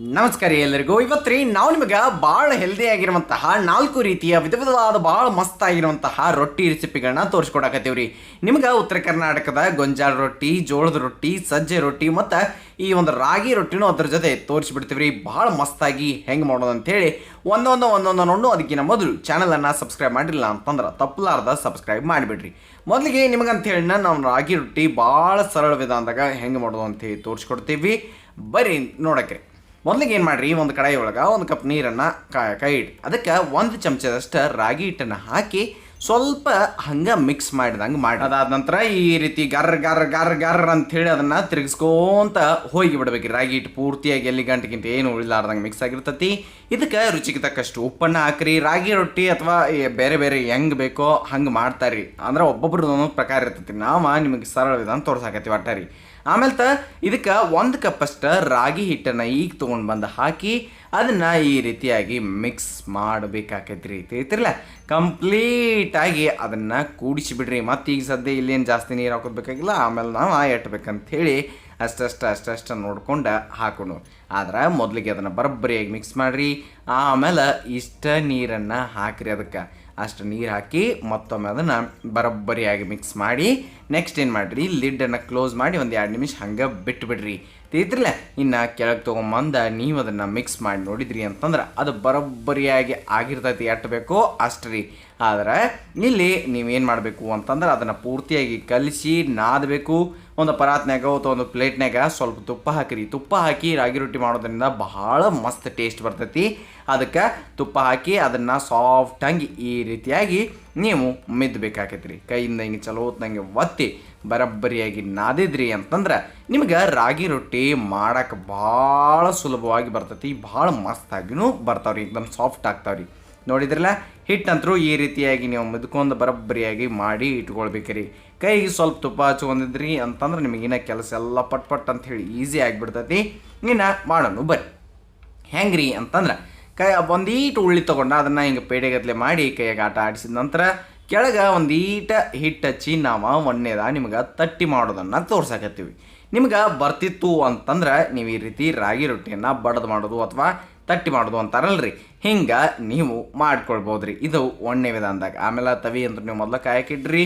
ನಮಸ್ಕಾರ ಎಲ್ಲರಿಗೂ. ಇವತ್ತು ರೀ ನಾವು ನಿಮಗೆ ಭಾಳ ಹೆಲ್ದಿ ಆಗಿರುವಂತಹ ನಾಲ್ಕು ರೀತಿಯ ವಿಧ ವಿಧವಾದ ಭಾಳ ಮಸ್ತ್ ಆಗಿರುವಂತಹ ರೊಟ್ಟಿ ರೆಸಿಪಿಗಳನ್ನ ತೋರಿಸ್ಕೊಡಕತ್ತೀವಿ ರೀ ನಿಮ್ಗೆ ಉತ್ತರ ಕರ್ನಾಟಕದ ಗೊಂಜಾಳ ರೊಟ್ಟಿ, ಜೋಳದ ರೊಟ್ಟಿ, ಸಜ್ಜೆ ರೊಟ್ಟಿ ಮತ್ತು ಈ ಒಂದು ರಾಗಿ ರೊಟ್ಟಿನೂ ಅದ್ರ ಜೊತೆ ತೋರಿಸ್ಬಿಡ್ತೀವಿ ರೀ ಭಾಳ ಮಸ್ತಾಗಿ ಹೆಂಗೆ ಮಾಡೋದು ಅಂತೇಳಿ ಒಂದೊಂದು ಒಂದೊಂದು ನೋಡು ಅದಕ್ಕಿಂತ ಮೊದಲು ಚಾನಲನ್ನು ಸಬ್ಸ್ಕ್ರೈಬ್ ಮಾಡಿಲ್ಲ ಅಂತಂದ್ರೆ ತಪ್ಪಲಾರ್ದ ಸಬ್ಸ್ಕ್ರೈಬ್ ಮಾಡಿಬಿಡ್ರಿ. ಮೊದಲಿಗೆ ನಿಮಗಂತ ಹೇಳಿ ನಾವು ರಾಗಿ ರೊಟ್ಟಿ ಭಾಳ ಸರಳ ವಿಧಾನದಾಗ ಹೆಂಗೆ ಮಾಡೋದು ಅಂತ ಹೇಳಿ ತೋರಿಸ್ಕೊಡ್ತೀವಿ. ಬರೀ ನೋಡಕ್ಕೆ ಮೊದಲಿಗೆ ಏನು ಮಾಡಿರಿ, ಒಂದು ಕಡಾಯಿ ಒಳಗೆ ಒಂದು ಕಪ್ ನೀರನ್ನು ಕೈ ಇಡಿ. ಅದಕ್ಕೆ ಒಂದು ಚಮಚದಷ್ಟು ರಾಗಿ ಹಿಟ್ಟನ್ನು ಹಾಕಿ ಸ್ವಲ್ಪ ಹಂಗೆ ಮಿಕ್ಸ್ ಮಾಡಿದಂಗೆ ಮಾಡಿ ಅದಾದ ನಂತರ ಈ ರೀತಿ ಗರ್ ಗರ್ ಗರ್ ಗರ್ ಅಂತೇಳಿ ಅದನ್ನು ತಿರುಗಿಸ್ಕೊಂತ ಹೋಗಿ ಬಿಡ್ಬೇಕು ರಾಗಿ ಹಿಟ್ಟು ಪೂರ್ತಿಯಾಗಿ ಎಲ್ಲಿ ಗಂಟೆಗಿಂತ ಏನು ಉಳಿಲಾರ್ದಂಗೆ ಮಿಕ್ಸ್ ಆಗಿರ್ತತಿ. ಇದಕ್ಕೆ ರುಚಿಗೆ ತಕ್ಕಷ್ಟು ಉಪ್ಪನ್ನು ಹಾಕ್ರಿ. ರಾಗಿ ರೊಟ್ಟಿ ಅಥವಾ ಬೇರೆ ಬೇರೆ ಹೆಂಗೆ ಬೇಕೋ ಹಂಗೆ ಮಾಡ್ತಾರ್ರಿ. ಅಂದ್ರೆ ಒಬ್ಬೊಬ್ರದ್ದು ಪ್ರಕಾರ ಇರ್ತೈತಿ. ನಾವು ನಿಮಗೆ ಸರಳ ವಿಧಾನ ತೋರ್ಸಾಕತ್ತೀವಿ ಒಟ್ಟಾರಿ. ರೀ ಆಮೇಲೆ ತ, ಇದಕ್ಕೆ ಒಂದು ಕಪ್ಪಷ್ಟು ರಾಗಿ ಹಿಟ್ಟನ್ನು ಈಗ ತೊಗೊಂಡು ಬಂದು ಹಾಕಿ ಅದನ್ನು ಈ ರೀತಿಯಾಗಿ ಮಿಕ್ಸ್ ಮಾಡಬೇಕಾಕೈತ್ರಿ. ತಿಳಿತಿರಲ್ಲ ಕಂಪ್ಲೀಟಾಗಿ ಅದನ್ನು ಕೂಡಿಸಿಬಿಡ್ರಿ. ಮತ್ತು ಈಗ ಸದ್ಯ ಇಲ್ಲೇನು ಜಾಸ್ತಿ ನೀರು ಹಾಕೋದ್ಬೇಕಾಗಿಲ್ಲ ಆಮೇಲೆ ನಾವು ಎಟ್ಬೇಕಂತ ಹೇಳಿ ಅಷ್ಟಷ್ಟು ಅಷ್ಟಷ್ಟು ನೋಡ್ಕೊಂಡು ಹಾಕೋಣ. ಆದ್ರೆ ಮೊದಲಿಗೆ ಅದನ್ನು ಬರಬ್ಬರಿಯಾಗಿ ಮಿಕ್ಸ್ ಮಾಡಿರಿ. ಆಮೇಲೆ ಇಷ್ಟ ನೀರನ್ನು ಹಾಕಿರಿ ಅದಕ್ಕೆ. ಅಷ್ಟು ನೀರು ಹಾಕಿ ಮತ್ತೊಮ್ಮೆ ಅದನ್ನು ಬರೋಬ್ಬರಿಯಾಗಿ ಮಿಕ್ಸ್ ಮಾಡಿ ನೆಕ್ಸ್ಟ್ ಏನು ಮಾಡಿರಿ? ಲಿಡ್ಡನ್ನು ಕ್ಲೋಸ್ ಮಾಡಿ ಒಂದು ಎರಡು ನಿಮಿಷ ಹಂಗೆ ಬಿಟ್ಬಿಡ್ರಿ. ತಿಳಿತಿರಲ್ಲ ಇನ್ನು ಕೆಳಗೆ ತೊಗೊಂಬಂದ ನೀವು ಅದನ್ನು ಮಿಕ್ಸ್ ಮಾಡಿ ನೋಡಿದ್ರಿ ಅಂತಂದ್ರೆ ಅದು ಬರೋಬ್ಬರಿಯಾಗಿ ಆಗಿರ್ತೈತಿ, ಎಷ್ಟು ಬೇಕೋ ಅಷ್ಟು ರೀ. ಆದರೆ ಇಲ್ಲಿ ನೀವೇನು ಮಾಡಬೇಕು ಅಂತಂದ್ರೆ ಅದನ್ನು ಪೂರ್ತಿಯಾಗಿ ಕಲಿಸಿ, ನಾದಬೇಕು. ಒಂದು ಪರಾತ್ನಾಗ ಅಥವಾ ಒಂದು ಪ್ಲೇಟ್ನಾಗ ಸ್ವಲ್ಪ ತುಪ್ಪ ಹಾಕಿರಿ. ತುಪ್ಪ ಹಾಕಿ ರಾಗಿ ರೊಟ್ಟಿ ಮಾಡೋದ್ರಿಂದ ಬಹಳ ಮಸ್ತ್ ಟೇಸ್ಟ್ ಬರ್ತೈತಿ. ಅದಕ್ಕೆ ತುಪ್ಪ ಹಾಕಿ ಅದನ್ನು ಸಾಫ್ಟಾಗಿ ಈ ರೀತಿಯಾಗಿ ನೀವು ಮಿದ್ದಬೇಕಾಕೈತ್ರಿ ಕೈಯಿಂದ ಹಿಂಗೆ ಚಲೋ ಹೊತ್ನಂಗೆ ಒತ್ತಿ ಬರಬ್ಬರಿಯಾಗಿ ನಾದಿದ್ರಿ ಅಂತಂದ್ರೆ ನಿಮ್ಗೆ ರಾಗಿ ರೊಟ್ಟಿ ಮಾಡಕ್ಕೆ ಭಾಳ ಸುಲಭವಾಗಿ ಬರ್ತೈತಿ. ಭಾಳ ಮಸ್ತಾಗಿಯೂ ಬರ್ತಾವ್ರಿ ಸಾಫ್ಟ್ ಆಗ್ತಾವ್ರಿ. ನೋಡಿದ್ರಲ್ಲ? ಹಿಟ್ಟಂತರೂ ಈ ರೀತಿಯಾಗಿ ನೀವು ಮುದ್ಕೊಂಡು ಬರಬ್ಬರಿಯಾಗಿ ಮಾಡಿ ಇಟ್ಕೊಳ್ಬೇಕ್ರಿ. ಕೈಗೆ ಸ್ವಲ್ಪ ತುಪ್ಪ ಹಚ್ಕೊಂಡಿದ್ರಿ ಅಂತಂದ್ರೆ ನಿಮಗಿನ ಕೆಲಸ ಎಲ್ಲ ಪಟ್ ಪಟ್ ಅಂತ ಹೇಳಿ ಈಸಿ ಆಗಿಬಿಡ್ತೈತಿ. ಇನ್ನು ಮಾಡೋಣ ಬರ್ರಿ. ಹೆಂಗ್ರಿ ಅಂತಂದ್ರೆ, ಕೈ ಒಂದೀಟು ಉಳ್ಳಿ ತೊಗೊಂಡು ಅದನ್ನು ಹಿಂಗೆ ಪೇಡೆಗತ್ಲೆ ಮಾಡಿ ಕೈಯಾಗ ಆಟ ಆಡಿಸಿದ ನಂತರ ಕೆಳಗೆ ಒಂದೀಟ ಹಿಟ್ಟು ಹಚ್ಚಿ ನಾವು ಒಂದೇದ ನಿಮ್ಗೆ ತಟ್ಟಿ ಮಾಡೋದನ್ನು ತೋರ್ಸಾಕತ್ತೀವಿ. ನಿಮ್ಗೆ ಬರ್ತಿತ್ತು ಅಂತಂದ್ರೆ ನೀವು ಈ ರೀತಿ ರಾಗಿ ರೊಟ್ಟಿಯನ್ನು ಬಡದು ಮಾಡೋದು ಅಥವಾ ತಟ್ಟಿ ಮಾಡೋದು ಅಂತಾರಲ್ರಿ. ಹಿಂಗೆ ನೀವು ಮಾಡ್ಕೊಳ್ಬೋದು ರೀ ಇದು ಒಣ್ಣೆ ವಿಧಾನದಾಗ. ಆಮೇಲೆ ತವಿ ಅಂದ್ರೆ ನೀವು ಮೊದಲು ಕಾಯಕ್ಕಿಡ್ರಿ.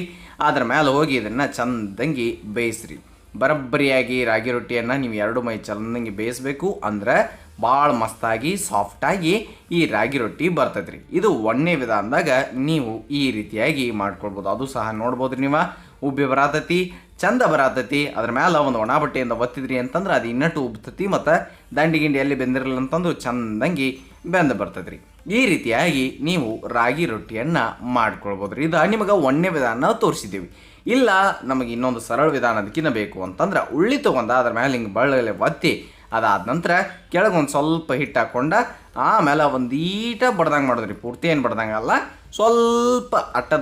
ಅದ್ರ ಮೇಲೆ ಹೋಗಿ ಇದನ್ನು ಚಂದಂಗಿ ಬೇಯಿಸ್ರಿ. ಬರಬ್ಬರಿಯಾಗಿ ರಾಗಿ ರೊಟ್ಟಿಯನ್ನು ನೀವು ಎರಡು ಮೈ ಚಂದಂಗಿ ಬೇಯಿಸ್ಬೇಕು. ಅಂದ್ರೆ ಭಾಳ ಮಸ್ತಾಗಿ, ಸಾಫ್ಟಾಗಿ ಈ ರಾಗಿ ರೊಟ್ಟಿ ಬರ್ತೈತ್ರಿ ಇದು ಒಣ್ಣೆ ವಿಧಾನದಾಗ ನೀವು ಈ ರೀತಿಯಾಗಿ ಮಾಡ್ಕೊಳ್ಬೋದು. ಅದು ಸಹ ನೋಡ್ಬೋದ್ರಿ ನೀವು. ಉಬ್ಬಿ ಬರಾತತಿ, ಚಂದ ಬರಾತತಿ. ಅದ್ರ ಮೇಲೆ ಒಂದು ಒಣ ಬಟ್ಟೆಯಿಂದ ಒತ್ತಿದ್ರಿ ಅಂತಂದ್ರೆ ಅದು ಇನ್ನಟ್ಟು ಉಬ್ತತಿ ಮತ್ತು ದಂಡಿ ಗಿಂಡಿ ಎಲ್ಲಿ ಬೆಂದಿರಲಿಲ್ಲ ಅಂತಂದು ಚಂದಂಗಿ ಬೆಂದು ಬರ್ತದ್ರಿ ಈ ರೀತಿಯಾಗಿ ನೀವು ರಾಗಿ ರೊಟ್ಟಿಯನ್ನು ಮಾಡ್ಕೊಳ್ಬೋದು ರೀ ಇದು ನಿಮಗೆ ಒಣ್ಣೆ ವಿಧಾನ ತೋರಿಸಿದ್ದೀವಿ. ಇಲ್ಲ ನಮಗೆ ಇನ್ನೊಂದು ಸರಳ ವಿಧಾನ ಅದಕ್ಕಿಂತ ಬೇಕು ಅಂತಂದ್ರೆ ಉಳ್ಳಿ ತೊಗೊಂಡ ಅದ್ರ ಮೇಲೆ ಹಿಂಗೆ ಬಳ್ಳೆ ಒತ್ತಿ ಅದಾದ ನಂತರ ಕೆಳಗೆ ಒಂದು ಸ್ವಲ್ಪ ಹಿಟ್ಟು ಹಾಕ್ಕೊಂಡ ಆಮೇಲೆ ಒಂದು ಈಟ ಬಡ್ದಂಗೆ ಮಾಡಿದ್ರಿ. ಪೂರ್ತಿ ಏನು ಬಡ್ದಂಗಲ್ಲ ಸ್ವಲ್ಪ ಅಟ್ಟ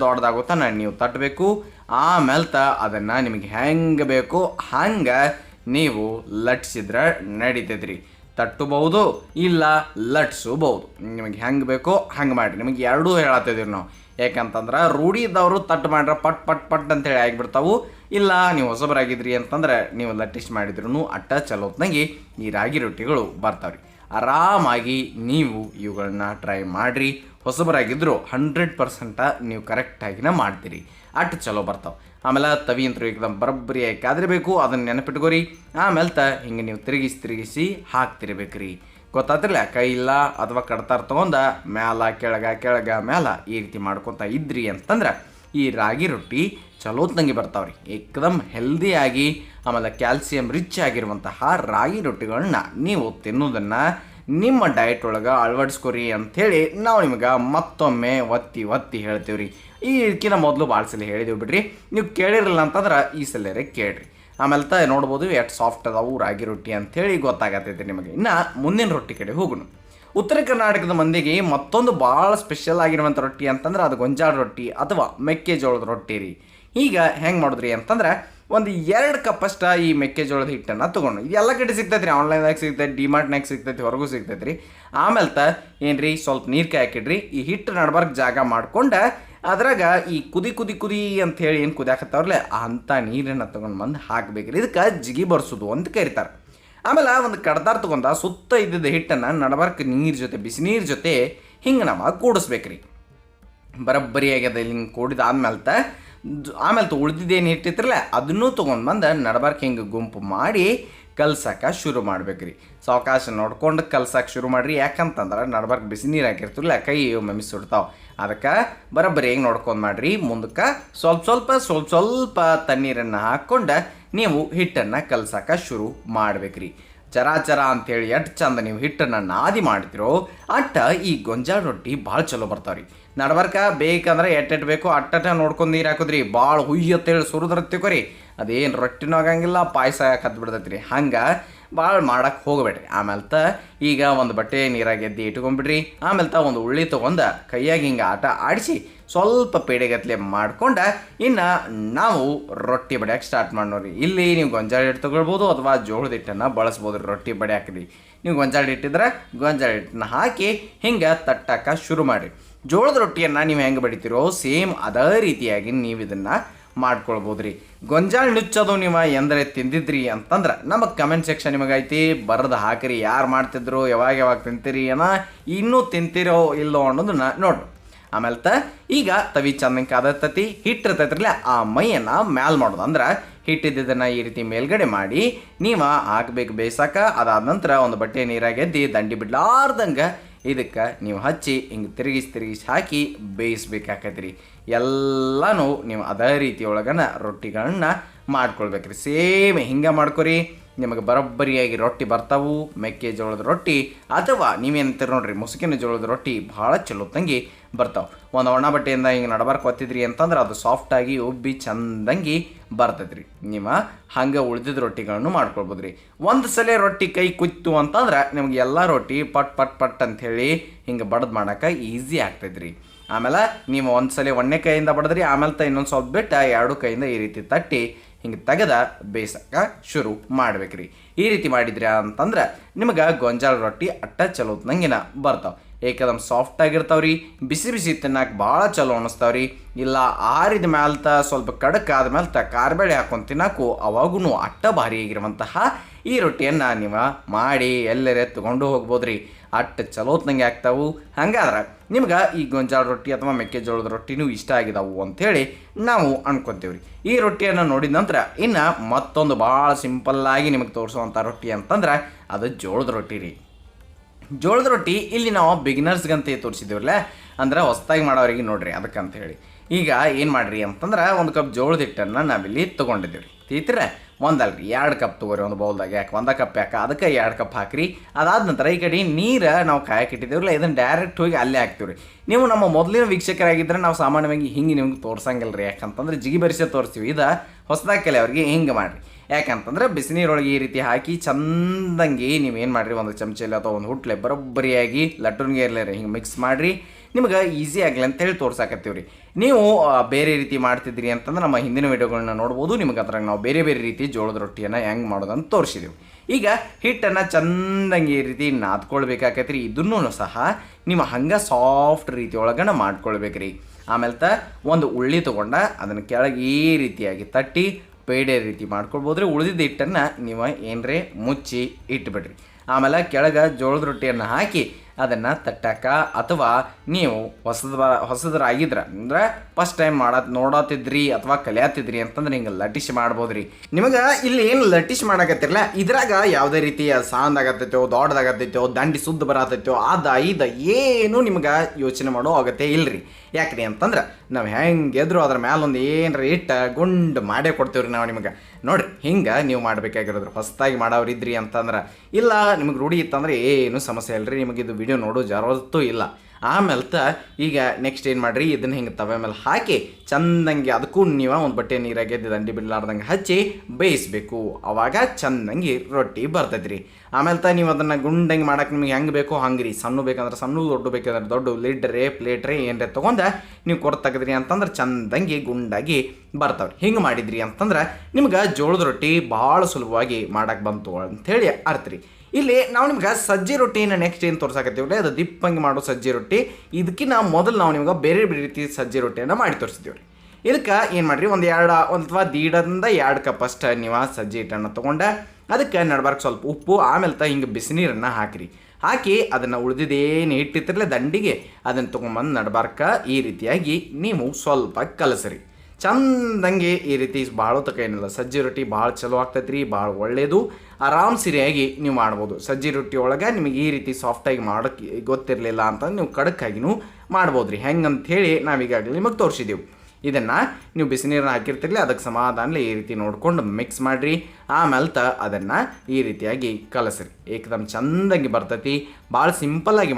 ನಾನು ನೀವು ತಟ್ಟಬೇಕು ಆಮೇಲೆ ತ ಅದನ್ನು ನಿಮಗೆ ಹೆಂಗೆ ಬೇಕು ಹಂಗೆ ನೀವು ಲಟ್ಸಿದ್ರೆ ನಡೀತೈತ್ರಿ. ತಟ್ಟಬಹುದು ಇಲ್ಲ ಲಟ್ಸಬಹುದು. ನಿಮಗೆ ಹೆಂಗೆ ಬೇಕೋ ಹಂಗೆ ಮಾಡಿರಿ. ನಿಮಗೆ ಎರಡೂ ಹೇಳತ್ತಿದ್ದೀವಿ ನಾವು. ಯಾಕಂತಂದ್ರೆ ರೂಢಿ ಇದ್ದವರು ತಟ್ಟು ಮಾಡ್ರೆ ಪಟ್ ಪಟ್ ಪಟ್ ಅಂತೇಳಿ ಆಗಿಬಿಡ್ತಾವು. ಇಲ್ಲ, ನೀವು ಹೊಸಬರಾಗಿದ್ರಿ ಅಂತಂದ್ರೆ ನೀವು ಟೇಸ್ಟ್ ಮಾಡಿದ್ರು ಅಟ್ಟ ಚಲೋತ್ನಾಗಿ ಈ ರಾಗಿ ರೊಟ್ಟಿಗಳು ಬರ್ತಾವ್ರಿ. ಆರಾಮಾಗಿ ನೀವು ಇವುಗಳನ್ನ ಟ್ರೈ ಮಾಡಿರಿ. ಹೊಸಬರಾಗಿದ್ರು ಹಂಡ್ರೆಡ್ ಪರ್ಸೆಂಟ ನೀವು ಕರೆಕ್ಟಾಗಿನ ಮಾಡ್ತೀರಿ. ಅಟ್ಟು ಚಲೋ ಬರ್ತಾವೆ. ಆಮೇಲೆ ತವಿ ಅಂತೂ ಏಕದಮ್ ಬರಬ್ಬರಿಯಾಗಿ ಕಾದಿರಬೇಕು, ಅದನ್ನು ನೆನಪಿಟ್ಕೋರಿ. ಆಮೇಲೆ ತ ಹಿಂಗೆ ನೀವು ತಿರುಗಿಸಿ ತಿರುಗಿಸಿ ಹಾಕ್ತಿರ್ಬೇಕ್ರಿ. ಗೊತ್ತಾತಿರ್ಲ ಕೈ ಇಲ್ಲ ಅಥವಾ ಕಡ್ತಾರ ತೊಗೊಂಡ ಮ್ಯಾಲ, ಕೆಳಗ ಕೆಳಗ ಮ್ಯಾಲ ಈ ರೀತಿ ಮಾಡ್ಕೊತಾ ಇದ್ರಿ ಅಂತಂದ್ರೆ ಈ ರಾಗಿ ರೊಟ್ಟಿ ಚಲೋತ್ನಂಗೆ ರೀ. ಏಕದಮ್ ಹೆಲ್ದಿಯಾಗಿ ಆಮೇಲೆ ಕ್ಯಾಲ್ಸಿಯಂ ರಿಚ್ ಆಗಿರುವಂತಹ ರಾಗಿ ರೊಟ್ಟಿಗಳನ್ನ ನೀವು ತಿನ್ನೋದನ್ನು ನಿಮ್ಮ ಡಯಟ್ ಒಳಗೆ ಅಳವಡಿಸ್ಕೊರಿ ಅಂಥೇಳಿ ನಾವು ನಿಮ್ಗೆ ಮತ್ತೊಮ್ಮೆ ಒತ್ತಿ ಒತ್ತಿ ಹೇಳ್ತೀವಿ ರೀ ಈ ಇದಕ್ಕಿಂತ ಮೊದಲು ಭಾಳ ಸಲ ಹೇಳಿದೀವಿ ಬಿಡ್ರಿ. ನೀವು ಕೇಳಿರಲಿಲ್ಲ ಅಂತಂದ್ರೆ ಈ ಸಲರೆ ಕೇಳ್ರಿ. ಆಮೇಲೆ ತ ನೋಡ್ಬೋದು ಎಷ್ಟು ಸಾಫ್ಟ್ ಅದಾವು, ರಾಗಿ ರೊಟ್ಟಿ ಅಂಥೇಳಿ ಗೊತ್ತಾಗತ್ತೈತೆ ನಿಮಗೆ. ಇನ್ನು ಮುಂದಿನ ರೊಟ್ಟಿ ಕಡೆ ಹೋಗೋಣ ಉತ್ತರ ಕರ್ನಾಟಕದ ಮಂದಿಗೆ ಮತ್ತೊಂದು ಭಾಳ ಸ್ಪೆಷಲ್ ಆಗಿರುವಂಥ ರೊಟ್ಟಿ ಅಂತಂದ್ರೆ ಅದು ಗೊಂಜಾಳ ರೊಟ್ಟಿ ಅಥವಾ ಮೆಕ್ಕೆಜೋಳದ ರೊಟ್ಟಿ ರೀ. ಈಗ ಹೆಂಗೆ ಮಾಡಿದ್ರಿ ಅಂತಂದ್ರೆ ಒಂದು ಎರಡು ಕಪ್ಪಷ್ಟ ಈ ಮೆಕ್ಕೆಜೋಳದ ಹಿಟ್ಟನ್ನು ತೊಗೊಂಡು. ಇದು ಎಲ್ಲ ಕಡೆ ಸಿಗ್ತೈತೆ ರೀ, ಆನ್ಲೈನ್ದಾಗ ಸಿಗ್ತೈತೆ, ಡಿಮಾರ್ಟ್ನಾಗ ಸಿಗ್ತೈತಿ, ಹೊರಗೂ ಸಿಗ್ತೈತೆ ರೀ. ಆಮೇಲೆ ತ ಏನು ರೀ ಸ್ವಲ್ಪ ನೀರು ಕಾಯ್ಕಿಡ್ರಿ ಈ ಹಿಟ್ಟು ನಡ್ಬಾರ್ಕ್ ಜಾಗ ಮಾಡ್ಕೊಂಡು ಅದ್ರಾಗ ಈ ಕುದಿ ಕುದಿ ಕುದಿ ಅಂತ ಹೇಳಿ ಏನು ಕುದಿಯಾಕತ್ತಾವ್ರಲ್ಲ ಅಂಥ ನೀರನ್ನು ತಗೊಂಡು ಬಂದು ಹಾಕ್ಬೇಕ್ರಿ. ಇದಕ್ಕೆ ಜಿಗಿ ಬರ್ಸೋದು ಅಂತ ಕರಿತಾರೆ. ಆಮೇಲೆ ಒಂದು ಕಡ್ದಾರ್ ತಗೊಂಡ ಸುತ್ತ ಇದ್ದಿದ್ದ ಹಿಟ್ಟನ್ನು ನಡಬರ್ಕ ನೀರು ಜೊತೆ, ಬಿಸಿ ನೀರು ಜೊತೆ ಹಿಂಗೆ ನಾವು ಕೂಡಿಸ್ಬೇಕ್ರಿ. ಬರಬ್ಬರಿಯಾಗಿ ಅದು ಹಿಂಗೆ ಕೂಡಿದ ಆದ್ಮೇಲೆ ಆಮೇಲೆ ತ ಉಳ್ದಿದ್ದೇನು ಹಿಟ್ಟಿತ್ರಲ್ಲ ಅದನ್ನೂ ತೊಗೊಂಡು ಬಂದು ನಡಬರ್ಕ್ ಹಿಂಗೆ ಗುಂಪು ಮಾಡಿ ಕಲ್ಸಕ್ಕೆ ಶುರು ಮಾಡ್ಬೇಕ್ರಿ. ಸಾವಕಾಶ ನೋಡ್ಕೊಂಡು ಕಲ್ಸಕ್ಕೆ ಶುರು ಮಾಡ್ರಿ. ಯಾಕಂತಂದ್ರೆ ನಡ್ಬಾರ್ಕ್ ಬಿಸಿ ನೀರು ಹಾಕಿರ್ತಿರಲ್ಲ ಕೈ ಮಮ್ಮಿ ಸುಡ್ತಾವೆ. ಅದಕ್ಕೆ ಬರೋಬ್ಬರಿ ಹೆಂಗೆ ನೋಡ್ಕೊಂಡು ಮಾಡ್ರಿ? ಮುಂದಕ್ಕೆ ಸ್ವಲ್ಪ ಸ್ವಲ್ಪ ಸ್ವಲ್ಪ ಸ್ವಲ್ಪ ತಣ್ಣೀರನ್ನು ಹಾಕ್ಕೊಂಡು ನೀವು ಹಿಟ್ಟನ್ನು ಕಲ್ಸಕ್ಕೆ ಶುರು ಮಾಡ್ಬೇಕ್ರಿ. ಚರ ಚರ ಅಂತೇಳಿ ಎಷ್ಟು ಚಂದ ನೀವು ಹಿಟ್ಟನ್ನು ನಾದಿ ಮಾಡಿದ್ರೋ ಅಟ್ಟ ಈ ಗೊಂಜಾಳ ರೊಟ್ಟಿ ಭಾಳ ಚಲೋ ಬರ್ತಾವ್ರಿ. ನಡ್ಬರ್ಕ ಬೇಕಂದ್ರೆ ಎಟ್ಟೆಟ್ ಬೇಕು ಅಟ್ಟಟ ನೋಡ್ಕೊಂಡು ನೀರು ಹಾಕೋದ್ರಿ. ಭಾಳ ಹುಯ್ಯತ್ತೇಳಿ ಸುರಿದ್ರ ತಿಳ್ಕೊರಿ ಅದೇನು ರೊಟ್ಟಿನೂ ಆಗಂಗಿಲ್ಲ, ಪಾಯಸ ಆಗಕ್ಕೆ ಹತ್ತು ಬಿಡ್ತೈತೆ ರೀ ಹಂಗೆ ಭಾಳ ಮಾಡಕ್ಕೆ ಹೋಗಬೇಡ್ರಿ. ಆಮೇಲೆ ತ ಈಗ ಒಂದು ಬಟ್ಟೆ ನೀರಾಗ ಎದ್ದು ಇಟ್ಕೊಂಡ್ಬಿಡ್ರಿ ಆಮೇಲೆ ತ ಒಂದು ಉಳ್ಳಿ ತೊಗೊಂಡು ಕೈಯಾಗಿ ಹಿಂಗೆ ಆಟ ಆಡಿಸಿ ಸ್ವಲ್ಪ ಪೇಡೆಗತ್ಲೆ ಮಾಡ್ಕೊಂಡ ಇನ್ನು ನಾವು ರೊಟ್ಟಿ ಬಡಿಯಕ್ಕೆ ಸ್ಟಾರ್ಟ್ ಮಾಡೋರಿ ಇಲ್ಲಿ ನೀವು ಗೊಂಜಾಳ ಹಿಟ್ಟು ತೊಗೊಳ್ಬೋದು ಅಥವಾ ಜೋಳದ ಹಿಟ್ಟನ್ನು ಬಳಸ್ಬೋದು. ರೊಟ್ಟಿ ಬಡಿಯಾಕ್ರಿ. ನೀವು ಗೊಂಜಾಳ ಹಿಟ್ಟಿದ್ರೆ ಗೊಂಜಾಳ ಹಿಟ್ಟನ್ನ ಹಾಕಿ ಹಿಂಗೆ ತಟ್ಟಕ್ಕೆ ಶುರು ಮಾಡಿ ಜೋಳದ ರೊಟ್ಟಿಯನ್ನು ನೀವು ಹೆಂಗೆ ಬಡಿತೀರೋ ಸೇಮ್ ಅದೇ ರೀತಿಯಾಗಿ ನೀವು ಇದನ್ನು ಮಾಡ್ಕೊಳ್ಬೋದು ರೀ ಗೊಂಜಾಳ ನುಚ್ಚೋದು ನೀವು ಎಂದರೆ ತಿಂದಿದ್ರಿ ಅಂತಂದ್ರೆ ನಮಗೆ ಕಮೆಂಟ್ ಸೆಕ್ಷನ್ ನಿಮಗೈತಿ. ಬರೆದು ಹಾಕಿರಿ. ಯಾರು ಮಾಡ್ತಿದ್ರು, ಯಾವಾಗ ಯಾವಾಗ ತಿಂತೀರಿ ಏನೋ? ಇನ್ನೂ ತಿಂತಿರೋ ಇಲ್ಲೋ ಅನ್ನೋದನ್ನ ನೋಡ್ರಿ. ಆಮೇಲೆ ತ ಈಗ ತವಿ ಚಂದಂಗೆ ಕಾದತ್ತತಿ ಹಿಟ್ಟು ಇರ್ತೈತ್ರಲ್ಲ ಆ ಮೈಯನ್ನು ಮ್ಯಾಲ್ ಮಾಡೋದು. ಅಂದ್ರೆ ಹಿಟ್ಟಿದ್ದನ್ನು ಈ ರೀತಿ ಮೇಲ್ಗಡೆ ಮಾಡಿ, ನೀವು ಹಾಕ್ಬೇಕು ಬೇಯಿಸಾಕ ಅದಾದ ನಂತರ ಒಂದು ಬಟ್ಟೆ ನೀರಾಗೆದ್ದಿ ದಂಡಿ ಬಿಡ್ಲಾರ್ದಂಗೆ ಇದಕ್ಕೆ ನೀವು ಹಚ್ಚಿ, ಹಿಂಗೆ ತಿರುಗಿಸಿ ತಿರುಗಿಸಿ ಹಾಕಿ ಬೇಯಿಸ್ಬೇಕಾಕೈತಿ ಎಲ್ಲನೂ ನೀವು ಅದೇ ರೀತಿ ಒಳಗನ ರೊಟ್ಟಿಗಳನ್ನ ಮಾಡ್ಕೊಳ್ಬೇಕ್ರಿ. ಸೇಮ್ ಹಿಂಗೆ ಮಾಡ್ಕೊರಿ. ನಿಮಗೆ ಬರೋಬ್ಬರಿಯಾಗಿ ರೊಟ್ಟಿ ಬರ್ತಾವು, ಮೆಕ್ಕೆಜೋಳದ ರೊಟ್ಟಿ, ಅಥವಾ ನೀವೇನಂತೀರ ನೋಡ್ರಿ ಮುಸುಕಿನ ಜೋಳದ ರೊಟ್ಟಿ ಭಾಳ ಚಲೋ ತಂಗಿ ಬರ್ತಾವೆ. ಒಂದು ಒಣ ಬಟ್ಟೆಯಿಂದ ಹಿಂಗೆ ನಡಬಾರ್ಕ ಒತ್ತಿದ್ರಿ ಅಂತಂದ್ರೆ ಅದು ಸಾಫ್ಟಾಗಿ ಉಬ್ಬಿ ಚಂದಂಗಿ ಬರ್ತೈತೆ ನಿಮ್ಮ ಹಂಗೆ ಉಳಿದಿದ್ದ ರೊಟ್ಟಿಗಳನ್ನು ಮಾಡ್ಕೊಳ್ಬೋದು ರೀ ಒಂದು ಸಲ ರೊಟ್ಟಿ ಕೈ ಕುಯ್ತು ಅಂತಂದ್ರೆ ನಿಮ್ಗೆ ಎಲ್ಲ ರೊಟ್ಟಿ ಪಟ್ ಪಟ್ ಪಟ್ ಅಂಥೇಳಿ ಹಿಂಗೆ ಬಡ್ದು ಮಾಡೋಕೆ ಈಸಿ ಆಗ್ತೈತೆ ರೀ ಆಮೇಲೆ ನೀವು ಒಂದು ಸಲ ಒಣ್ಣೆ ಕೈಯಿಂದ ಬಡದ್ರಿ, ಆಮೇಲೆ ತ ಇನ್ನೊಂದು ಸ್ವಲ್ಪ ಬಿಟ್ಟು ಎರಡು ಕೈಯಿಂದ ಈ ರೀತಿ ತಟ್ಟಿ ಹಿಂಗೆ ತೆಗೆದ ಬೇಯಿಸಕ್ಕೆ ಶುರು ಮಾಡ್ಬೇಕ್ರಿ. ಈ ರೀತಿ ಮಾಡಿದ್ರಿ ಅಂತಂದ್ರೆ ನಿಮಗೆ ಗೊಂಜಾಳ ರೊಟ್ಟಿ ಅಟ್ಟ ಚಲೋ ನಂಗಿನ ಬರ್ತಾವೆ. ಏಕದಮ್ ಸಾಫ್ಟ್ ಆಗಿರ್ತಾವ್ರಿ, ಬಿಸಿ ಬಿಸಿ ತಿನ್ನಕ್ಕೆ ಭಾಳ ಚಲೋ ಅನ್ನಿಸ್ತಾವ್ರಿ ಇಲ್ಲ ಆರಿದ ಮ್ಯಾಲ್ತ ಸ್ವಲ್ಪ ಕಡಕ್ ಆದ್ಮೇಲೆ ತ ಕಾರ್ಬೇಳೆ ಹಾಕೊಂಡು ತಿನ್ನಕ್ಕೂ ಅವಾಗೂ ಅಟ್ಟ ಭಾರಿ ಆಗಿರುವಂತಹ ಈ ರೊಟ್ಟಿಯನ್ನು ನೀವು ಮಾಡಿ ಎಲ್ಲರೇ ತಗೊಂಡು ಹೋಗ್ಬೋದ್ರಿ. ಅಟ್ಟು ಚಲೋತ್ನಂಗೆ ಆಗ್ತಾವು. ಹಂಗಾದ್ರೆ ನಿಮ್ಗೆ ಈ ಗೊಂಜಾಳ ರೊಟ್ಟಿ ಅಥವಾ ಮೆಕ್ಕೆಜೋಳದ ರೊಟ್ಟಿನೂ ಇಷ್ಟ ಆಗಿದಾವು ಅಂಥೇಳಿ ನಾವು ಅನ್ಕೊತೀವಿ ರೀ ಈ ರೊಟ್ಟಿಯನ್ನು ನೋಡಿದ ನಂತರ ಇನ್ನು ಮತ್ತೊಂದು ಭಾಳ ಸಿಂಪಲ್ಲಾಗಿ ನಿಮಗೆ ತೋರಿಸುವಂಥ ರೊಟ್ಟಿ ಅಂತಂದ್ರೆ ಅದು ಜೋಳದ ರೊಟ್ಟಿ ರೀ. ಜೋಳದ ರೊಟ್ಟಿ ಇಲ್ಲಿ ನಾವು ಬಿಗಿನರ್ಸ್ಗಂತ ತೋರಿಸಿದ್ದೀವಲ್ಲ ಅಂದ್ರೆ ಹೊಸ್ದಾಗಿ ಮಾಡೋರಿಗೆ ನೋಡ್ರಿ ಅದಕ್ಕಂತ ಹೇಳಿ ಈಗ ಏನು ಮಾಡ್ರಿ ಅಂತಂದ್ರೆ ಒಂದು ಕಪ್ ಜೋಳದ ಹಿಟ್ಟನ್ನು ನಾವಿಲ್ಲಿ ತೊಗೊಂಡಿದ್ದೀವಿ ರೀ ತೀತ್ರ, ಒಂದಲ್ರಿ, ಎರಡು ಕಪ್ ತೊಗೊರಿ ಒಂದು ಬೌಲ್ದಾಗ. ಯಾಕೆ ಒಂದ ಕಪ್ ಯಾಕೆ? ಅದಕ್ಕೆ ಎರಡು ಕಪ್ ಹಾಕ್ರಿ. ಅದಾದ ನಂತರ ಈ ಕಡೆ ನೀರು ನಾವು ಕಾಯಕ್ಕೆ ಇಟ್ಟಿದ್ದೀವಲ್ಲ ಇದನ್ನು ಡೈರೆಕ್ಟ್ ಹೋಗಿ ಅಲ್ಲೇ ಹಾಕ್ತೀವಿ ರೀ ನೀವು ನಮ್ಮ ಮೊದಲಿನ ವೀಕ್ಷಕರಾಗಿದ್ದರೆ ನಾವು ಸಾಮಾನ್ಯವಾಗಿ ಹಿಂಗೆ ನಿಮ್ಗೆ ತೋರ್ಸಂಗಿಲ್ಲ ರೀ ಯಾಕಂತಂದ್ರೆ ಜಿಗಿ ಬರಿಸೇ ತೋರಿಸ್ತೀವಿ. ಇದು ಹೊಸದಾಗಿ ಕೆಲವರಿಗೆ ಹಿಂಗೆ ಮಾಡಿರಿ. ಯಾಕಂತಂದ್ರೆ ಬಿಸಿನೀರೊಳಗೆ ಈ ರೀತಿ ಹಾಕಿ ಚಂದಂಗಿ ನೀವೇನು ಮಾಡಿರಿ? ಒಂದು ಚಮಚಲ್ಲಿ ಅಥವಾ ಒಂದು ಹುಟ್ಲೆ ಬರೋಬ್ಬರಿಯಾಗಿ ಲಟ್ಟುನ್ಗೆ ಇರಲಿ ಹಿಂಗೆ ಮಿಕ್ಸ್ ಮಾಡಿರಿ. ನಿಮ್ಗೆ ಈಸಿ ಆಗಲಿ ಅಂತೇಳಿ ತೋರ್ಸಾಕತ್ತೀವಿ ರೀ ನೀವು ಬೇರೆ ರೀತಿ ಮಾಡ್ತಿದ್ರಿ ಅಂತಂದ್ರೆ ನಮ್ಮ ಹಿಂದಿನ ವಿಡಿಯೋಗಳನ್ನ ನೋಡ್ಬೋದು, ನಿಮಗೆ ಅದ್ರಾಗ ನಾವು ಬೇರೆ ಬೇರೆ ರೀತಿ ಜೋಳದ ರೊಟ್ಟಿಯನ್ನು ಹೆಂಗೆ ಮಾಡೋದಂತ ತೋರಿಸಿದೀವಿ. ಈಗ ಹಿಟ್ಟನ್ನು ಚಂದಂಗೆ ಈ ರೀತಿ ನಾದ್ಕೊಳ್ಬೇಕಾಕೈತ್ರಿ. ಇದನ್ನೂ ಸಹ ನಿಮ್ಮ ಹಂಗೆ ಸಾಫ್ಟ್ ರೀತಿ ಒಳಗನ ಮಾಡ್ಕೊಳ್ಬೇಕ್ರಿ. ಆಮೇಲೆ ತ ಒಂದು ಉಳ್ಳಿ ತೊಗೊಂಡ ಅದನ್ನು ಕೆಳಗೆ ಈ ರೀತಿಯಾಗಿ ತಟ್ಟಿ ಪೇಡೆ ರೀತಿ ಮಾಡ್ಕೊಳ್ಬೋದು ರೀ ಉಳಿದಿದ್ದ ಹಿಟ್ಟನ್ನು ನೀವು ಏನರೇ ಮುಚ್ಚಿ ಇಟ್ಬಿಡ್ರಿ. ಆಮೇಲೆ ಕೆಳಗೆ ಜೋಳದ ರೊಟ್ಟಿಯನ್ನು ಹಾಕಿ ಅದನ್ನು ತಟ್ಟಕ ಅಥವಾ ನೀವು ಹೊಸದ ಹೊಸದ್ರಾಗಿದ್ರ, ಅಂದ್ರೆ ಫಸ್ಟ್ ಟೈಮ್ ಮಾಡತ್ ನೋಡತ್ತಿದ್ರಿ ಅಥವಾ ಕಲಿಯತ್ತಿದ್ರಿ ಅಂತಂದ್ರೆ ಹಿಂಗೆ ಲಟಿಶ್ ಮಾಡ್ಬೋದ್ರಿ. ನಿಮಗೆ ಇಲ್ಲಿ ಏನು ಲಟಿಶ್ ಮಾಡಕತ್ತಿರಲ್ಲ ಇದ್ರಾಗ ಯಾವುದೇ ರೀತಿಯ ಸಾಂದ್ ಆಗತ್ತೈತೋ, ದೊಡ್ಡದಾಗತ್ತೈತೋ, ದಂಡಿ ಸುದ್ದು ಬರತೈತೋ ಅದ, ಇದ, ಏನು ನಿಮ್ಗೆ ಯೋಚನೆ ಮಾಡೋ ಅಗತ್ಯ ಇಲ್ಲರಿ ಯಾಕ್ರಿ ಅಂತಂದ್ರೆ ನಾವು ಹೆಂಗೆ ಎದ್ರು ಅದ್ರ ಮ್ಯಾಲೆ ಒಂದು ಏನರ ಇಟ್ಟ ಗುಂಡು ಮಾಡೇ ಕೊಡ್ತೀವ್ರಿ ರೀ ನಾವು ನಿಮಗೆ. ನೋಡಿ ಹಿಂಗೆ ನೀವು ಮಾಡಬೇಕಾಗಿರೋದು. ಹೊಸದಾಗಿ ಮಾಡೋರು ಇದ್ರಿ ಅಂತಂದ್ರೆ, ಇಲ್ಲ ನಿಮಗೆ ರೂಢಿ ಇತ್ತಂದ್ರೆ ಏನು ಸಮಸ್ಯೆ ಇಲ್ಲರಿ ನಿಮಗೆ ಇದು ವಿಡಿಯೋ ನೋಡೋ ಜರವತ್ತೂ ಇಲ್ಲ. ಆಮೇಲೆ ತ ಈಗ ನೆಕ್ಸ್ಟ್ ಏನು ಮಾಡ್ರಿ? ಇದನ್ನ ಹಿಂಗೆ ತವೆ ಮೇಲೆ ಹಾಕಿ ಚಂದಂಗೆ ಅದಕ್ಕೂ ನೀವು ಒಂದು ಬಟ್ಟೆ ನೀರಾಗೆ ದಂಡಿ ಬಿಡ್ಲಾರ್ದಂಗೆ ಹಚ್ಚಿ ಬೇಯಿಸ್ಬೇಕು. ಅವಾಗ ಚಂದಂಗಿ ರೊಟ್ಟಿ ಬರ್ತೈತೆ ರೀ ಆಮೇಲೆ ತ ನೀವು ಅದನ್ನು ಗುಂಡಂಗೆ ಮಾಡಕ್ಕೆ ನಿಮಗೆ ಹೆಂಗೆ ಬೇಕೋ ಹಂಗೆ ರೀ ಸಣ್ಣ ಬೇಕಂದ್ರೆ ಸಣ್ಣ, ದೊಡ್ಡ ಬೇಕಂದ್ರೆ ದೊಡ್ಡ, ಲಿಡ್ ರೇ, ಪ್ಲೇಟ್ ರೇ, ಏನರೇ ತೊಗೊಂಡು ನೀವು ಕೊರ ತೆಗೆದ್ರಿ ಅಂತಂದ್ರೆ ಚಂದಂಗಿ ಗುಂಡಾಗಿ ಬರ್ತಾವ್ರಿ. ಹಿಂಗೆ ಮಾಡಿದ್ರಿ ಅಂತಂದ್ರೆ ನಿಮ್ಗೆ ಜೋಳದ ರೊಟ್ಟಿ ಭಾಳ ಸುಲಭವಾಗಿ ಮಾಡಕ್ಕೆ ಬಂತು ಅಂಥೇಳಿ ಅರ್ಥ ರೀ ಇಲ್ಲಿ ನಾವು ನಿಮ್ಗೆ ಸಜ್ಜಿ ರೊಟ್ಟಿನ ನೆಕ್ಸ್ಟ್ ಏನು ತೋರ್ಸಾಕತ್ತೀವಲ್ಲ ಅದು ದಿಪ್ಪಂಗೆ ಮಾಡೋ ಸಜ್ಜಿ ರೊಟ್ಟಿ. ಇದಕ್ಕಿಂತ ಮೊದಲು ನಾವು ನಿಮ್ಗೆ ಬೇರೆ ಬೇರೆ ರೀತಿ ಸಜ್ಜಿ ರೊಟ್ಟಿಯನ್ನು ಮಾಡಿ ತೋರಿಸ್ತೀವಿ ರೀ. ಇದಕ್ಕೆ ಏನು ಮಾಡಿರಿ? ಒಂದು ಎರಡು ಅಥವಾ ದೀಡದಿಂದ ಎರಡು ಕಪ್ ಅಷ್ಟು ನೀವು ಸಜ್ಜಿ ಹಿಟ್ಟನ್ನು ತೊಗೊಂಡು ಅದಕ್ಕೆ ನಡ್ಬಾರ್ಕೆ ಸ್ವಲ್ಪ ಉಪ್ಪು, ಆಮೇಲೆ ತ ಹಿಂಗೆ ಬಿಸಿನೀರನ್ನು ಹಾಕಿರಿ. ಹಾಕಿ ಅದನ್ನು ಉಳಿದಿದ್ದೇನು ಇಟ್ಟಿತ್ತಿರಲೇ ದಂಡಿಗೆ ಅದನ್ನು ತೊಗೊಂಬಂದು ನಡ್ಬಾರ್ಕ ಈ ರೀತಿಯಾಗಿ ನೀವು ಸ್ವಲ್ಪ ಕಲಸ್ರಿ. ಚಂದಂಗೆ ಈ ರೀತಿ ಭಾಳ ತಕ ಏನಿಲ್ಲ ಸಜ್ಜಿ ರೊಟ್ಟಿ ಭಾಳ ಚಲೋ ಆಗ್ತೈತೆ ರೀ ಭಾಳ ಒಳ್ಳೆಯದು ಆರಾಮ್ ಸಿರಿಯಾಗಿ ನೀವು ಮಾಡ್ಬೋದು. ಸಜ್ಜಿ ರೊಟ್ಟಿ ಒಳಗೆ ನಿಮಗೆ ಈ ರೀತಿ ಸಾಫ್ಟಾಗಿ ಮಾಡೋಕ್ಕೆ ಗೊತ್ತಿರಲಿಲ್ಲ ಅಂತಂದು ನೀವು ಕಡಕ್ಕಾಗಿನೂ ಮಾಡ್ಬೋದು ರೀ ಹೆಂಗೆ ನಾವೀಗಾಗಲೇ ನಿಮಗೆ ತೋರಿಸಿದೆವು. ಇದನ್ನು ನೀವು ಬಿಸಿನೀರನ್ನ ಹಾಕಿರ್ತಿರ್ಲಿ, ಅದಕ್ಕೆ ಸಮಾಧಾನಲ್ಲಿ ಈ ರೀತಿ ನೋಡ್ಕೊಂಡು ಮಿಕ್ಸ್ ಮಾಡಿರಿ. ಆಮೇಲೆ ತ ಅದನ್ನು ಈ ರೀತಿಯಾಗಿ ಕಲಸ್ರಿ. ಏಕದಮ್ ಚಂದಾಗಿ ಬರ್ತೈತಿ. ಭಾಳ ಸಿಂಪಲ್ಲಾಗಿ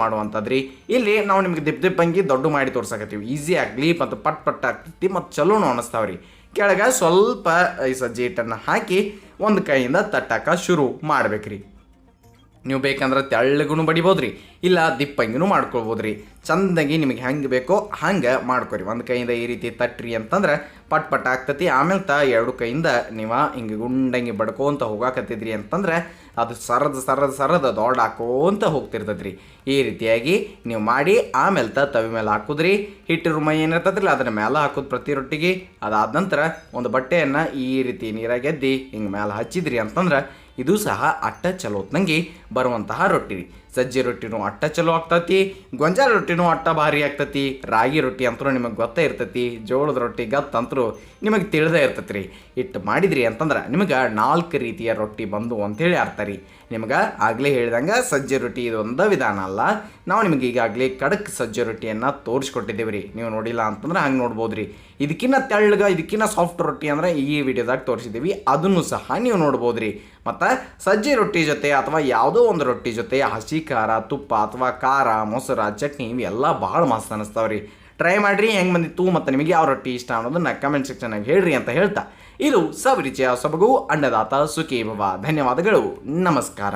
ರೀ ಇಲ್ಲಿ ನಾವು ನಿಮಗೆ ದಿಪ್ ದಿಪ್ಪಂಗಿ ದೊಡ್ಡ ಮಾಡಿ ತೋರ್ಸಕತ್ತೀವಿ. ಈಸಿ ಆಗಲಿ ಮತ್ತು ಪಟ್ ಪಟ್ ಆಗ್ತೈತಿ ಮತ್ತು ಚಲೋನು ಅನಿಸ್ತಾವ ರೀ ಕೆಳಗೆ ಸ್ವಲ್ಪ ಈ ಸಜ್ಜಿ ಹಿಟ್ಟನ್ನು ಹಾಕಿ ಒಂದು ಕೈಯಿಂದ ತಟ್ಟಾಕ ಶುರು ಮಾಡ್ಬೇಕ್ರಿ. ನೀವು ಬೇಕಂದ್ರೆ ತೆಳ್ಳಗೂ ಬಡಿಬೋದು ರೀ ಇಲ್ಲ ದಿಪ್ಪಂಗಿನೂ ಮಾಡ್ಕೊಳ್ಬೋದು ರೀ ಚಂದಾಗಿ ನಿಮಗೆ ಹೆಂಗೆ ಬೇಕೋ ಹಂಗೆ ಮಾಡ್ಕೊರಿ. ಒಂದು ಕೈಯಿಂದ ಈ ರೀತಿ ತಟ್ಟ್ರಿ ಅಂತಂದ್ರೆ ಪಟ್ ಪಟ್ ಆಗ್ತತಿ. ಆಮೇಲೆ ತ ಎರಡು ಕೈಯಿಂದ ನೀವು ಹಿಂಗೆ ಗುಂಡಂಗಿ ಬಡ್ಕೋಂತ ಹೋಗಾಕತ್ತಿದ್ರಿ ಅಂತಂದ್ರೆ ಅದು ಸರದ ಸರದ ಸರದ ದೊಡ್ಡ ಹಾಕೋಂತ ಹೋಗ್ತಿರ್ತೈತೆ ರೀ ಈ ರೀತಿಯಾಗಿ ನೀವು ಮಾಡಿ ಆಮೇಲೆ ತ ತವಿ ಮೇಲೆ ಹಾಕುದ್ರಿ. ಹಿಟ್ಟಿರು ಮೈ ಏನಿರ್ತದ್ರಲ್ಲ, ಅದನ್ನ ಮೇಲೆ ಹಾಕೋದು ಪ್ರತಿ ರೊಟ್ಟಿಗೆ. ಅದಾದ ನಂತರ ಒಂದು ಬಟ್ಟೆಯನ್ನು ಈ ರೀತಿ ನೀರಾಗೆದ್ದಿ ಹಿಂಗೆ ಮೇಲೆ ಹಚ್ಚಿದ್ರಿ ಅಂತಂದ್ರೆ ಇದು ಸಹ ಅಟ್ಟ ಚಲೋತ್ನಂಗೆ ಬರುವಂತಹ ರೊಟ್ಟಿ ಸಜ್ಜೆ ರೊಟ್ಟಿನೂ ಅಟ್ಟ ಚಲೋ ಆಗ್ತತಿ, ಗೊಂಜಾಳ ರೊಟ್ಟಿನೂ ಅಟ್ಟ ಭಾರಿ ಆಗ್ತತಿ, ರಾಗಿ ರೊಟ್ಟಿ ಅಂತರೂ ನಿಮಗೆ ಗೊತ್ತೇ ಇರ್ತೈತಿ, ಜೋಳದ ರೊಟ್ಟಿ ಗತ್ ಅಂತರೂ ನಿಮಗೆ ತಿಳಿದೇ ಇರ್ತೈತಿ ರೀ ಇಟ್ಟು ಮಾಡಿದ್ರಿ ಅಂತಂದ್ರೆ ನಿಮಗೆ ನಾಲ್ಕು ರೀತಿಯ ರೊಟ್ಟಿ ಬಂದು ಅಂತೇಳಿ ಅರ್ಥ ರೀ. ನಿಮ್ಗೆ ಆಗಲೇ ಹೇಳಿದಂಗೆ ಸಜ್ಜೆ ರೊಟ್ಟಿ ಒಂದೇ ವಿಧಾನ ಅಲ್ಲ. ನಾವು ನಿಮಗೆ ಈಗಾಗಲೇ ಕಡಕ್ ಸಜ್ಜೆ ರೊಟ್ಟಿಯನ್ನು ತೋರಿಸ್ಕೊಟ್ಟಿದ್ದೀವಿ ರೀ ನೀವು ನೋಡಿಲ್ಲ ಅಂತಂದ್ರೆ ಹಂಗೆ ನೋಡ್ಬೋದು ರೀ ಇದಕ್ಕಿಂತ ತೆಳ್ಳಗ ಇದಕ್ಕಿಂತ ಸಾಫ್ಟ್ ರೊಟ್ಟಿ ಅಂದರೆ ಈ ವಿಡಿಯೋದಾಗ ತೋರಿಸಿದ್ದೀವಿ. ಅದನ್ನು ಸಹ ನೀವು ನೋಡ್ಬೋದು ರೀ ಮತ್ತು ಸಜ್ಜೆ ರೊಟ್ಟಿ ಜೊತೆ ಅಥವಾ ಯಾವುದೋ ಒಂದು ರೊಟ್ಟಿ ಜೊತೆ ಹಸಿ ಖಾರ, ತುಪ್ಪ ಅಥವಾ ಖಾರ, ಮೊಸರ, ಚಟ್ನಿ ಇವೆಲ್ಲ ಭಾಳ ಮಸ್ತ್ ಅನ್ನಿಸ್ತಾವೆ ರೀ ಟ್ರೈ ಮಾಡಿರಿ, ಹೆಂಗೆ ಬಂದಿತ್ತು ಮತ್ತು ನಿಮಗೆ ಯಾವ ರೊಟ್ಟಿ ಇಷ್ಟ ಅನ್ನೋದನ್ನ ಕಮೆಂಟ್ ಸೆಕ್ಷನಾಗ ಹೇಳ್ರಿ ಅಂತ ಹೇಳ್ತಾ. ಇದು ಸವಿರುಚಿಯ ಸೊಬಗು ಅನ್ನದಾತ ಸುಖಿ ಭವ ಧನ್ಯವಾದಗಳು. ನಮಸ್ಕಾರ.